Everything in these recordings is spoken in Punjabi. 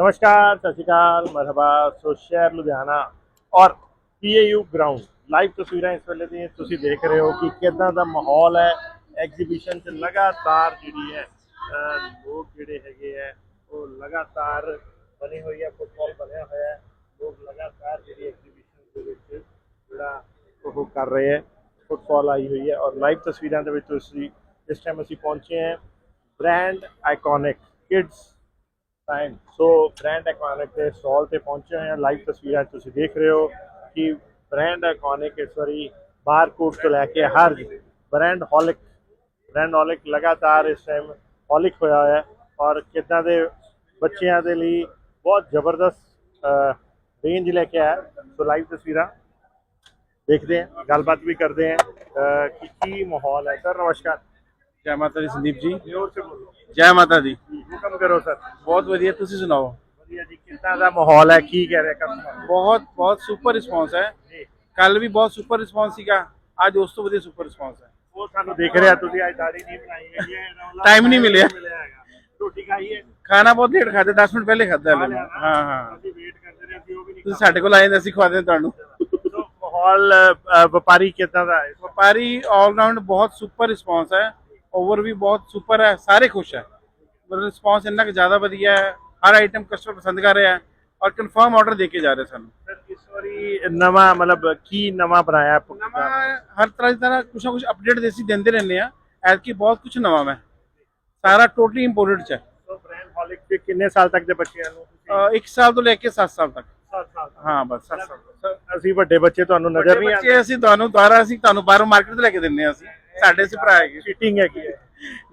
ਨਮਸਕਾਰ ਸਤਿ ਸ਼੍ਰੀ ਅਕਾਲ ਮਰਹਬਾ ਸੋ ਸ਼ਹਿਰ ਲੁਧਿਆਣਾ ਔਰ ਪੀਏਯੂ ਗਰਾਊਂਡ ਲਾਈਵ ਤਸਵੀਰਾਂ ਇਸ ਵੇਲੇ ਦੀਆਂ ਤੁਸੀਂ ਦੇਖ ਰਹੇ ਹੋ ਕਿ ਕਿਦਾਂ ਦਾ ਮਾਹੌਲ ਹੈ ਐਗਜ਼ੀਬਿਸ਼ਨ 'ਚ ਲਗਾਤਾਰ ਜਿਹੜੀ ਹੈ ਲੋਕ ਜਿਹੜੇ ਹੈਗੇ ਹੈ ਉਹ ਲਗਾਤਾਰ ਬਣੀ ਹੋਈ ਹੈ ਫੁੱਟਬਾਲ ਬਣਿਆ ਹੋਇਆ ਹੈ ਲੋਕ ਲਗਾਤਾਰ ਜਿਹੜੀ ਐਗਜ਼ੀਬਿਸ਼ਨ ਦੇ ਵਿੱਚ ਜਿਹੜਾ ਉਹ ਕਰ ਰਹੇ ਹੈ ਫੁੱਟਬਾਲ ਆਈ ਹੋਈ ਹੈ ਔਰ ਲਾਈਵ ਤਸਵੀਰਾਂ ਦੇ ਵਿੱਚ ਤੁਸੀਂ ਇਸ ਟਾਈਮ ਅਸੀਂ ਪਹੁੰਚੇ ਹਾਂ brand iconic kids time so brand iconic ਦੇ ਸਟਾਲ ਤੇ ਪਹੁੰਚੇ ਹੋਏ ਹਾਂ। ਲਾਈਵ ਤਸਵੀਰਾਂ ਤੁਸੀਂ ਦੇਖ ਰਹੇ ਹੋ ਕਿ ਬ੍ਰਾਂਡ ਆਈਕੋਨਿਕ ਇਸ ਵਾਰੀ ਬਾਰਕੋਡ ਤੋਂ ਲੈ ਕੇ ਹਰ ਬ੍ਰਾਂਡ ਹੌਲਿਕ ਬ੍ਰਾਂਡ ਹੌਲਿਕ ਲਗਾਤਾਰ ਇਸ ਟਾਈਮ ਹੌਲਿਕ ਹੋਇਆ ਹੋਇਆ ਔਰ ਕਿੱਦਾਂ ਦੇ ਬੱਚਿਆਂ ਦੇ ਲਈ ਬਹੁਤ ਜ਼ਬਰਦਸਤ ਰੇਂਜ ਲੈ ਕੇ ਆਇਆ ਸੋ ਲਾਈਵ ਤਸਵੀਰਾਂ ਦੇਖਦੇ ਹਾਂ ਗੱਲਬਾਤ ਵੀ ਕਰਦੇ ਹਾਂ ਕਿ ਕੀ ਮਾਹੌਲ ਹੈ। ਸਰ ਨਮਸਕਾਰ। ਜੈ ਮਾਤਾ ਦੀ ਸੰਦੀਪ ਜੀ। ਜ਼ੋਰ ਸੇ ਬੋਲੋ। ਜੈ ਮਾਤਾ ਦੀ। ਕਰੋ ਸਰ। ਬਹੁਤ ਵਧੀਆ ਤੁਸੀਂ ਸੁਣਾਓ? ਵਧੀਆ ਜੀ ਕਿੱਦਾਂ ਦਾ ਮਾਹੌਲ ਹੈ ਕੀ ਕਹਿ ਰਿਹਾ ਕਸਟਮਰ ਬਹੁਤ ਬਹੁਤ ਸੁਪਰ ਰਿਸਪੌਂਸ ਹੈ। ਜੀ। ਕੱਲ ਵੀ ਬਹੁਤ ਸੁਪਰ ਰਿਸਪੌਂਸ ਸੀਗਾ ਅੱਜ ਉਸ ਤੋਂ ਵਧੀਆ ਸੁਪਰ ਰਿਸਪੌਂਸ ਹੈ। ਉਹ ਸਾਨੂੰ ਦੇਖ ਰਿਹਾ ਤੁਸੀਂ ਅੱਜ ਦਾੜੀ ਨਹੀਂ ਬਣਾਈ ਹੈਗੀ ਹੈ Time ਨਹੀਂ ਮਿਲਿਆ। ਰੋਟੀ ਖਾਈ ਹੈ? ਖਾਣਾ ਬਹੁਤ ਲੇਟ ਖਾਦੇ 10 ਮਿੰਟ ਪਹਿਲੇ ਖਾਦਾ। ਹਾਂ ਹਾਂ। ਅਸੀਂ ਵੇਟ ਕਰਦੇ ਰਹੇ ਸੀ ਉਹ ਵੀ ਨਹੀਂ ਤੁਸੀਂ ਸਾਡੇ ਕੋਲ ਆਏ ਨੇ ਅਸੀਂ ਖਵਾ ਦਿੰਦੇ ਤੁਹਾਨੂੰ। ਮਾਹੌਲ ਵਪਾਰੀ ਕਿੱਦਾਂ ਦਾ ਹੈ? ਵਪਾਰੀ ਆਲ ਰਾਊਂਡ ਬਹੁਤ ਸੁਪਰ ਰਿਸਪੌਂਸ ਹੈ। ਓਵਰ ਵੀ ਬਹੁਤ ਸੁਪਰ ਹੈ ਸਾਰੇ ਖੁਸ਼ ਹੈ। ਰਿਸਪੌਂਸ ਇੰਨਾ ਕਿ ਜ਼ਿਆਦਾ ਵਧੀਆ ਹੈ ਹਰ ਆਈਟਮ ਕਸਟਮਰ ਪਸੰਦ ਕਰ ਰਿਹਾ ਹੈ ਔਰ ਕਨਫਰਮ ਆਰਡਰ ਦੇ ਕੇ ਜਾ ਰਹੇ ਸਾਨੂੰ। ਸਰ ਇਸ ਵਾਰੀ ਨਵਾਂ ਮਤਲਬ ਕੀ ਨਵਾਂ ਬਣਾਇਆ ਹੈ? ਨਵਾਂ ਹਰ ਤਰ੍ਹਾਂ ਦੀ ਤਰ੍ਹਾਂ ਕੁਛ ਨਾ ਕੁਛ ਅਪਡੇਟ ਦੇ ਅਸੀਂ ਦਿੰਦੇ ਰਹਿੰਦੇ ਆ ਐਤਕੀ ਬਹੁਤ ਕੁਝ ਨਵਾਂ ਮੈਂ। ਸਾਰਾ ਟੋਟਲੀ ਇੰਪੋਰਟਡ ਚ ਹੈ। ਸੋ ਬ੍ਰਾਂਡ ਹੌਲਿਕ ਦੇ ਕਿੰਨੇ ਸਾਲ ਤੱਕ ਦੇ ਬੱਚਿਆਂ ਨੂੰ ਅਹ ਇੱਕ ਸਾਲ ਤੋਂ ਲੈ ਕੇ 7 ਸਾਲ ਤੱਕ। 7 ਸਾਲ ਹਾਂ ਬਸ 7 ਸਾਲ ਸਰ, ਅਸੀਂ ਵੱਡੇ ਬੱਚੇ ਤੁਹਾਨੂੰ ਨਜ਼ਰ ਨਹੀਂ ਆਉਂਦੇ। ਬੱਚੇ ਅਸੀਂ ਤੁਹਾਨੂੰ ਦੁਆਰਾ ਅਸੀਂ ਤੁਹਾਨੂੰ ਬਾਹਰੋਂ ਮਾਰਕੀਟ ਤੋਂ ਲੈ ਕੇ ਦਿੰਨੇ ਆ ਅਸੀਂ। ਸਾਡੇ ਸੇ ਭਰਾ ਹੈਗੇ। ਚੀਟਿੰਗ ਹੈ ਕੀ ਹੈ।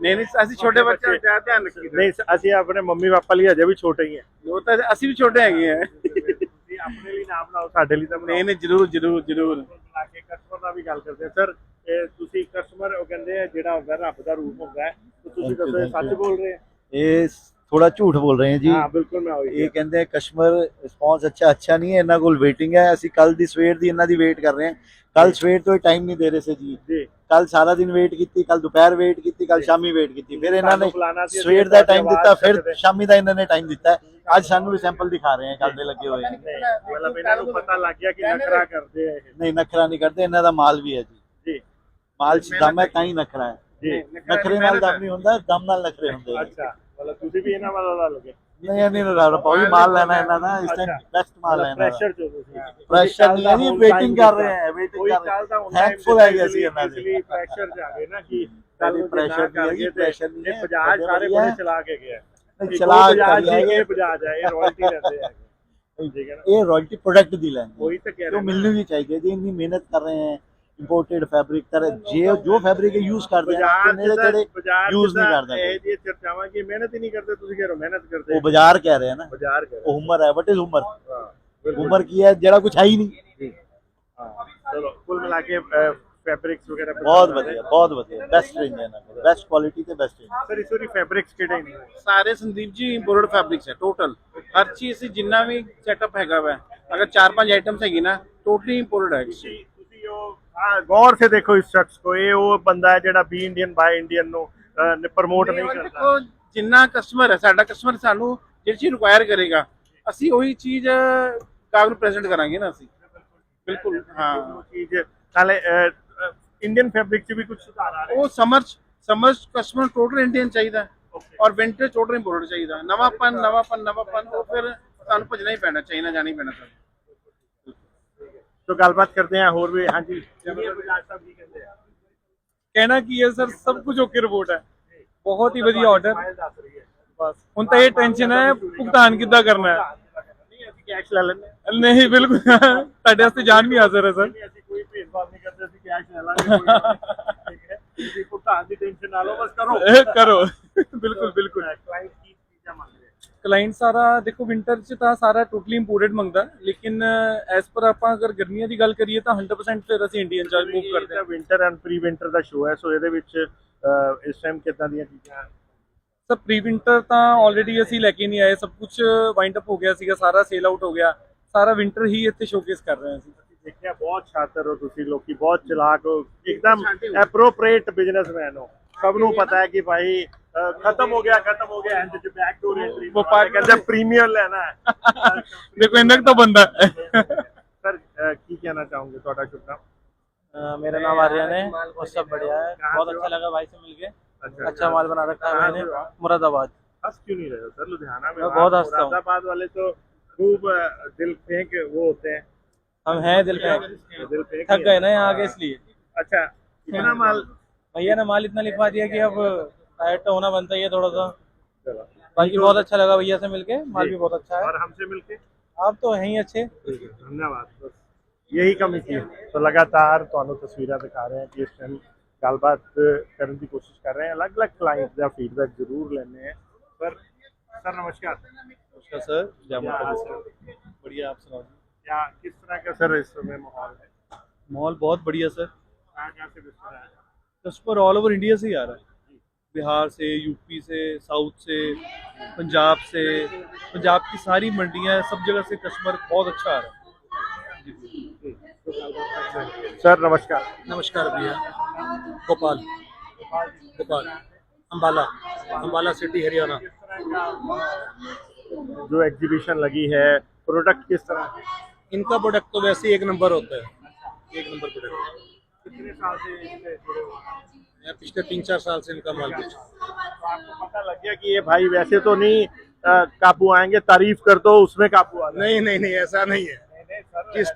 ਨਹੀਂ ਨਹੀਂ ਅਸੀਂ ਛੋਟੇ ਬੱਚੇ ਦਾ ਜ਼ਿਆਦਾ ਧਿਆਨ ਰੱਖੀਦਾ। ਨਹੀਂ ਅਸੀਂ ਆਪਣੇ ਮੰਮੀ ਪਾਪਾ ਲਈ ਅਜੇ ਵੀ ਛੋਟੇ ਹੀ ਹਾਂ। ਉਹ ਤਾਂ ਅਸੀਂ ਵੀ ਛੋਟੇ ਹੈਗੇ ਆ। ਤੁਸੀਂ ਆਪਣੇ ਲਈ ਨਾਮ ਬਣਾਓ ਸਾਡੇ ਲਈ ਤਾਂ ਨਹੀਂ ਨਹੀਂ ਜਰੂਰ ਜਰੂਰ ਜਰੂਰ। ਬੁਲਾ ਕੇ ਕਸਟਮਰ ਦਾ ਵੀ ਗੱਲ ਕਰਦੇ ਹਾਂ ਸਰ ਇਹ ਤੁਸੀਂ ਕਸਟਮਰ ਉਹ ਕਹਿੰਦੇ ਆ ਜਿਹੜਾ ਹੁੰਦਾ ਰੱਬ ਦਾ ਰੂਪ ਹੁੰਦਾ ਹੈ ਤੇ ਤੁਸੀਂ Thank you, ਦੱਸੋ ਇਹ thank ਸੱਚ you. ਬੋਲ ਰਹੇ ਆ? ਇਹ ਥੋੜਾ ਝੂਠ ਬੋਲ ਰਹੇ ਹੈ ਜੀ। ਹਾਂ ਬਿਲਕੁਲ ਮੈਂ ਉਹੀ ਇਹ ਕਹਿੰਦੇ ਕਸਟਮਰ ਰਿਸਪੌਂਸ ਅੱਛਾ ਅੱਛਾ ਨਹੀਂ ਹੈ ਇਹਨਾਂ ਕੋਲ ਵੇਟਿੰਗ ਹੈ। ਅਸੀਂ ਕੱਲ ਦੀ ਸਵੇਰ ਦੀ ਇਹਨਾਂ ਦੀ ਵੇਟ ਕਰ ਰਹੇ ਹਾਂ। ਕੱਲ ਸਵੇਰ ਤੋਂ ਟਾਈਮ ਨਹੀਂ ਦੇ ਰਹੇ ਸੀ ਜੀ। ਜੀ। ਕੱਲ ਸਾਰਾ ਦਿਨ ਵੇਟ ਕੀਤੀ ਕੱਲ ਦੁਪਹਿਰ ਵੇਟ ਕੀਤੀ ਕੱਲ ਸ਼ਾਮੀ ਵੇਟ ਕੀਤੀ। ਫਿਰ ਇਹਨਾਂ ਨੇ ਸਵੇਰ ਦਾ ਟਾਈਮ ਦਿੱਤਾ ਫਿਰ। ਸ਼ਾਮੀ ਦਾ ਇਹਨਾਂ ਨੇ ਟਾਈਮ ਦਿੱਤਾ। ਅੱਜ ਸਾਨੂੰ ਵੀ ਸੈਂਪਲ ਦਿਖਾ ਰਹੇ ਹੈ ਕੱਲ ਦੇ ਲੱਗੇ ਹੋਏ। ਮਤਲਬ ਇਹਨਾਂ ਨੂੰ ਪਤਾ ਲੱਗ ਗਿਆ ਕਿ ਨਖਰਾ ਕਰਦੇ ਆ ਇਹ। ਨਹੀਂ ਨਖਰਾ ਨਹੀਂ ਕਰਦੇ ਇਹਨਾਂ ਦਾ ਮਾਲ ਵੀ ਹੈ ਜੀ। ਜੀ। ਮਾਲ ਚ ਦਮ ਹੈ ਤਾਂ ਹੀ ਨਖਰਾ ਹੈ। ਜੀ। ਨਖਰੇ ਨਾਲ ਦਮ ਨਹੀਂ ਹੁੰਦਾ ਦਮ ਨਾਲ ਨਖਰੇ ਹੁੰਦੇ ਅੱਛਾ ਮਤਲਬ ਤੁਸੀਂ ਵੀ ਇਹਨਾਂ ਵਾਲਾ ਲਾ ਲੋਗੇ ਨਹੀਂ ਇਹ ਨਹੀਂ ਲੜਾ ਪਾਉ ਮਾਲ ਲੈਣਾ ਇਹਨਾਂ ਦਾ ਇਸ ਟਾਈਮ ਬੈਸਟ ਮਾਲ ਲੈਣਾ। ਪ੍ਰੈਸ਼ਰ ਚੋ ਤੁਸੀਂ ਪ੍ਰੈਸ਼ਰ ਨਹੀਂ ਵੇਟਿੰਗ ਕਰ ਰਹੇ ਹੈ ਵੇਟਿੰਗ ਕਰ ਰਹੇ ਥੈਂਕਫੁਲ ਹੈ ਅਸੀਂ ਇਹਨਾਂ ਦੇ। ਪ੍ਰੈਸ਼ਰ ਜਾਵੇ ਨਾ ਕਿ ਸਾਡੀ ਪ੍ਰੈਸ਼ਰ ਨਹੀਂ ਹੈ ਪ੍ਰੈਸ਼ਰ ਨਹੀਂ ਹੈ 50 ਸਾਰੇ ਬੰਦੇ ਚਲਾ ਕੇ ਗਿਆ ਚਲਾ ਕੇ 50 ਹੈ ਇਹ ਰਾਇਲਟੀ ਲੈਂਦੇ ਆ ਇਹ ਰਾਇਲਟੀ ਪ੍ਰੋਡਕਟ ਦੀ ਲੈਂਗੇ ਉਹੀ ਤਾਂ ਕਹਿ ਰਹੇ। ਹੋ ਮਿਲਣੀ ਵੀ ਚਾਹੀਦੀ ਜੀ ਇੰਨੀ ਮਿਹਨਤ ਕਰ ਰਹੇ ਹੈ ਇੰਪੋਰਟਡ ਫੈਬਰਿਕ ਤਰ ਜੇ ਜੋ ਫੈਬਰਿਕ ਯੂਜ਼ ਕਰਦੇ ਆ ਨੇੜੇ ਤੇੜੇ ਯੂਜ਼ ਨਹੀਂ ਕਰਦਾ ਇਹ ਜੀ ਚਰਚਾਵਾਂ ਕੀ ਮਿਹਨਤ ਹੀ ਨਹੀਂ ਕਰਦੇ ਤੁਸੀਂ ਕਹਿ ਰਹੇ ਮਿਹਨਤ ਕਰਦੇ ਉਹ ਬਾਜ਼ਾਰ ਕਹਿ ਰਹੇ ਆ ਨਾ ਬਾਜ਼ਾਰ ਕਹਿ ਰਹੇ ਉਹ ਉਮਰ ਹੈ ਵਟ ਇਜ਼ ਉਮਰ ਉਮਰ ਕੀ ਹੈ ਜਿਹੜਾ ਕੁਝ ਹੈ ਹੀ ਨਹੀਂ ਚਲੋ ਕੁੱਲ ਮਿਲਾ ਕੇ ਫੈਬਰਿਕਸ ਵਗੈਰਾ ਬਹੁਤ ਵਧੀਆ ਬਹੁਤ ਵਧੀਆ ਬੈਸਟ ਰਿੰਗ ਹੈ ਨਾ ਬੈਸਟ ਕੁਆਲਿਟੀ ਤੇ ਬੈਸਟ ਰਿੰਗ ਸਰ ਇਸ ਵਾਰੀ ਫੈਬਰਿਕਸ ਕਿਹੜੇ ਨੇ ਸਾਰੇ ਸੰਦੀਪ ਜੀ ਇੰਪੋਰਟਡ ਫੈਬਰਿਕਸ ਹੈ ਟੋਟਲ ਹਰ ਚੀਜ਼ ਜਿੰਨਾ ਵੀ ਸੈਟਅਪ ਹੈਗਾ ਵਾ ਅਗਰ 4-5 ਆਈਟਮਸ ਹੈਗੀ ਨਾ ਟੋਟਲੀ ਇੰਪੋਰਟਡ ਹੈ ਗੌਰ ਸੇ ਦੇਖੋ ਇਸ ਸ਼ਖਸ ਕੋ ਇਹ ਉਹ ਬੰਦਾ ਹੈ ਜਿਹੜਾ ਬੀ ਇੰਡੀਅਨ ਬਾਈ ਇੰਡੀਅਨ ਨੂੰ ਪ੍ਰਮੋਟ ਨਹੀਂ ਕਰਦਾ। ਦੇਖੋ ਜਿੰਨਾ ਕਸਟਮਰ ਹੈ ਸਾਡਾ ਕਸਟਮਰ ਸਾਨੂੰ ਜਿਹੜੀ ਚੀਜ਼ ਰਿਕੁਆਇਰ ਕਰੇਗਾ ਅਸੀਂ ਉਹੀ ਚੀਜ਼ ਨੂੰ ਪ੍ਰੈਜ਼ੈਂਟ ਕਰਾਂਗੇ ਨਾ ਅਸੀਂ। ਬਿਲਕੁਲ ਹਾਂ। ਚੀਜ਼ ਨਾਲੇ ਇੰਡੀਅਨ ਫੈਬਰਿਕ ਚ ਵੀ ਕੁਝ ਸੁਧਾਰ ਆ ਰਿਹਾ। ਉਹ summer summer customer total Indian ਚਾਹੀਦਾ। ਔਰ ਵਿੰਟਰ ਟੋਟਲ ਇੰਪੋਰਟ ਚਾਹੀਦਾ। ਨਵਾਂਪਨ ਨਵਾਂਪਨ ਨਵਾਂਪਨ ਉਹ ਫਿਰ ਸਾਨੂੰ ਭਜਣਾ ਹੀ ਪੈਣਾ ਚਾਈਨਾ ਜਾਣਾ ਪੈਣਾ ਸਾਨੂੰ। ਤੋ ਗੱਲਬਾਤ ਕਰਦੇ ਹਾਂ ਹੋਰ ਵੀ ਹਾਂਜੀ। ਆ। ਕਹਿਣਾ ਕੀ ਹੈ ਸਰ ਸਭ ਕੁਝ ਓਕੇ ਰਿਪੋਰਟ ਹੈ। ਬਹੁਤ ਹੀ ਵਧੀਆ ਆਰਡਰ ਬਸ ਹੁਣ ਤਾਂ ਇਹ ਟੈਨਸ਼ਨ ਹੈ ਭੁਗਤਾਨ ਕਿੱਦਾਂ ਕਰਨਾ ਹੈ? ਨਹੀਂ ਅਸੀਂ ਕੈਸ਼ ਲੈ ਲੈਂਦੇ। ਨਹੀਂ ਬਿਲਕੁਲ। ਤੁਹਾਡੇ ਵਾਸਤੇ ਜਾਨ ਵੀ ਹਾਜ਼ਰ ਹੈ ਸਰ। ਅਸੀਂ ਕੋਈ ਭੇਦਭਾਵ ਨਹੀਂ ਕਰਦੇ ਅਸੀਂ ਕੈਸ਼ ਲੈ ਲਾਂਗੇ। ਠੀਕ ਹੈ। ਤੁਸੀਂ ਭੁਗਤਾਨ ਦੀ ਟੈਨਸ਼ਨ ਨਾ ਲਓ ਬਸ ਕਰੋ। ਕਰੋ। ਬਿਲਕੁਲ ਬਿਲਕੁਲ ਕਲਾਇੰਟ ਕੀ ਚੀਜ਼ਾਂ ਮੰਗ ਰਹੇ ਆ? ਕਲਾਇੰਟ ਸਾਰਾ ਦੇਖੋ ਵਿੰਟਰ 'ਚ ਤਾਂ ਸਾਰਾ ਟੋਟਲੀ ਇੰਪੋਰਟਡ ਮੰਗਦਾ ਲੇਕਿਨ ਐਸ ਪਰ ਆਪਾਂ ਅਗਰ ਗਰਮੀਆਂ ਦੀ ਗੱਲ ਕਰੀਏ ਤਾਂ 100% ਫਿਰ ਅਸੀਂ ਇੰਡੀਅਨ ਚਾਰਜ ਮੂਵ ਕਰਦੇ ਹਾਂ। ਵਿੰਟਰ ਐਂਡ ਪ੍ਰੀ ਵਿੰਟਰ ਦਾ ਸ਼ੋਅ ਹੈ ਸੋ ਇਹਦੇ ਵਿੱਚ ਇਸ ਟਾਈਮ ਕਿੱਦਾਂ ਦੀਆਂ ਚੀਜ਼ਾਂ? ਸਰ ਪ੍ਰੀ ਵਿੰਟਰ ਤਾਂ ਆਲਰੇਡੀ ਅਸੀਂ ਲੈ ਕੇ ਨਹੀਂ ਆਏ ਸਭ ਕੁਝ ਵਾਈਂਡ ਅਪ ਹੋ ਗਿਆ ਸੀਗਾ ਸਾਰਾ ਸੇਲ ਆਊਟ ਹੋ ਗਿਆ ਸਾਰਾ ਵਿੰਟਰ ਹੀ ਇੱਥੇ ਸ਼ੋਕੇਸ ਕਰ ਰਹੇ ਹਾਂ ਅਸੀਂ। ਦੇਖਿਆ ਬਹੁਤ ਸ਼ਾਤਰ ਹੋ ਤੁਸੀਂ ਲੋਕੀ ਬਹੁਤ ਚਲਾਕ ਹੋ ਇੱਕਦਮ ਐਪਰੋਪ੍ਰੀਏਟ ਬਿਜ਼ਨਸਮੈਨ ਹੋ। ਸਭ ਨੂੰ ਪਤਾ ਹੈ ਕਿ ਭਾਈ ਅ, ਖਤਮ ਹੋ ਗਿਆ ਖਤਮ ਹੋ ਗਿਆ ਐਂਡ ਚ ਬੈਕ ਟੂ ਰੇਟਰੀ ਵਪਾਰੀ- ਕਹਿੰਦੇ ਪ੍ਰੀਮੀਅਮ ਲੈਣਾ ਹੈ ਦੇਖੋ ਇੰਨਾ ਕੁ ਤਾਂ ਬੰਦਾ ਹੈ ਸਰ ਅ, ਕੀ ਕਹਿਣਾ ਚਾਹੋਗੇ ਤੁਹਾਡਾ ਸ਼ੁਭ ਨਾਮ अ, मेरा नाम आर्यन है और सब बढ़िया है कहाँ बहुत से हो अच्छा लगा भाई से मिलके अच्छा अच्छा माल बना रखा है कहाँ मैंने से हो आप? मुरादाबाद हंस क्यों नहीं रहे हो सर लुधियाना में मैं वहाँ बहुत हंसता हूँ। मुरादाबाद वाले तो खूब अ, दिल फेंक वो होते हैं हम हैं दिल पे दिल फेंक थक गए ना यहाँ आगे इसलिए अच्छा कितना माल भैया ने माल इतना लिखवा दिया कि अब टायर्ड तो होना बनता ही है थोड़ा सा चलो बाकी बहुत अच्छा लगा भैया से मिलके माल भी बहुत अच्छा है और हमसे मिलके आप तो हैं ही अच्छे ਧੰਨਵਾਦ ਬਸ ਯਹੀ ਕਮੀ ਸੀ ਸੋ ਲਗਾਤਾਰ ਤੁਹਾਨੂੰ ਤਸਵੀਰਾਂ ਦਿਖਾ ਰਹੇ ਹਾਂ ਕਿ ਇਸ ਟਾਈਮ ਗੱਲਬਾਤ ਕਰਨ ਦੀ ਕੋਸ਼ਿਸ਼ ਕਰ ਰਹੇ ਹਾਂ ਅਲੱਗ-ਅਲੱਗ ਕਲਾਇੰਟ ਦਾ ਫੀਡਬੈਕ ਜ਼ਰੂਰ ਲੈਣੇ हैं पर सर नमस्कार नमस्कार सर जय क्या माता हाल दी। है? बढ़िया आप सुनाओ क्या किस तरह का सर इस समय माहौल है माहौल बहुत बढ़िया सर कहाँ कहाँ से बिस्तर है कस्टमर ऑल ओवर इंडिया से ही आ रहा है। बिहार से यूपी से साउथ से पंजाब से पंजाब की सारी मंडियाँ सब जगह से कस्टमर बहुत अच्छा आ रहा है। सर नमस्कार। नमस्कार भैया। भोपाल भोपाल अम्बाला अम्बाला सिटी हरियाणा। जो एग्जीबिशन लगी है प्रोडक्ट किस तरह? इनका प्रोडक्ट तो वैसे ही एक नंबर होता है। एक नंबर प्रोडक्ट कितने साल से जुड़े हो? मैं पिछले तीन चार साल से इनका माल बेच। तो आपको पता लग गया कि ये भाई वैसे तो नहीं अ, काबू आएँगे तारीफ़ कर दो उसमें काबू आ नहीं नहीं नहीं ऐसा नहीं है। किस-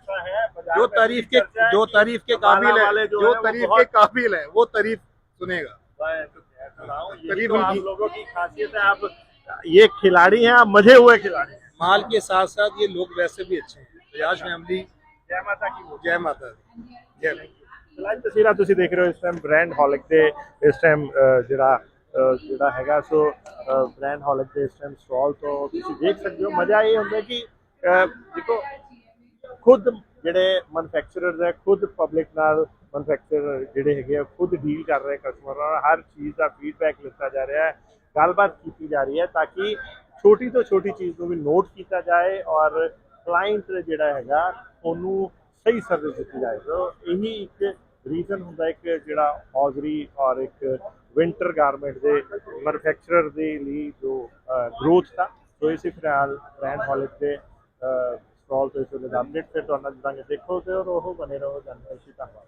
जो तारीफ़ के जो तारीफ़ के काबिल है जो तारीफ़ के काबिल है वो तारीफ़ सुनेगा। मैं तो तो तारीफ़ आप लोगों की खासियत है आप ये खिलाड़ी हैं आप मज़े हुए खिलाड़ी हैं। माल के साथ साथ ये लोग वैसे भी अच्छे हैं। बजाज फैमिली जय माता की जय माता दी। जय माता ਫਿਲਹਾਲ ਤਸਵੀਰਾਂ ਤੁਸੀਂ ਦੇਖ ਰਹੇ ਹੋ ਇਸ ਟਾਈਮ ਬ੍ਰੈਂਡ ਹੌਲਿਕ ਦੇ, ਇਸ ਟਾਈਮ ਜਿਹੜਾ ਜਿਹੜਾ ਹੈਗਾ, ਸੋ ਬ੍ਰੈਂਡ ਹੌਲਿਕ ਦੇ ਇਸ ਟਾਈਮ ਸਟਾਲ ਤੋਂ ਤੁਸੀਂ ਦੇਖ ਸਕਦੇ ਹੋ। ਮਜ਼ਾ ਇਹ ਹੁੰਦਾ ਕਿ ਦੇਖੋ, ਖੁਦ ਜਿਹੜੇ ਮੈਨੂਫੈਕਚਰਰਸ ਹੈ, ਖੁਦ ਪਬਲਿਕ ਨਾਲ ਮੈਨੂਫੈਕਚਰਰ ਜਿਹੜੇ ਹੈਗੇ ਆ, ਖੁਦ ਡੀਲ ਕਰ ਰਹੇ ਕਸਟਮਰ ਨਾਲ, ਹਰ ਚੀਜ਼ ਦਾ ਫੀਡਬੈਕ ਲਿੱਤਾ ਜਾ ਰਿਹਾ ਹੈ, ਗੱਲਬਾਤ ਕੀਤੀ ਜਾ ਰਹੀ ਹੈ ਤਾਂ ਕਿ ਛੋਟੀ ਤੋਂ ਛੋਟੀ ਚੀਜ਼ ਨੂੰ ਵੀ ਨੋਟ ਕੀਤਾ ਜਾਏ ਔਰ ਕਲਾਇੰਟ ਜਿਹੜਾ ਹੈਗਾ, ਉਹਨੂੰ ਸਹੀ ਸਰਵਿਸ ਦਿੱਤੀ ਜਾਏ। ਸੋ ਇਹੀ ਇੱਕ ਰੀਜ਼ਨ ਹੁੰਦਾ, ਇੱਕ ਜਿਹੜਾ ਹੌਜ਼ਰੀ ਔਰ ਇੱਕ ਵਿੰਟਰ ਗਾਰਮੈਂਟ ਦੇ ਮੈਨੂਫੈਕਚਰਰ ਦੇ ਲਈ ਜੋ ਗਰੋਥ ਦਾ ਸੋ ਇਸੇ ਫਿਲਹਾਲ ਬ੍ਰਾਂਡ ਹੌਲਿਕ ਦੇ ਸਟਾਲ ਤੋਂ ਇਸ ਵੇਲੇ ਦਾ ਅਪਡੇਟ ਫਿਰ ਤੁਹਾਨੂੰ ਜਦਾਂਗੇ ਦੇਖੋ ਤੇ ਔਰ ਉਹ ਬਨੇ ਰਹੋ। ਜਨਰਲ ਧੰਨਵਾਦ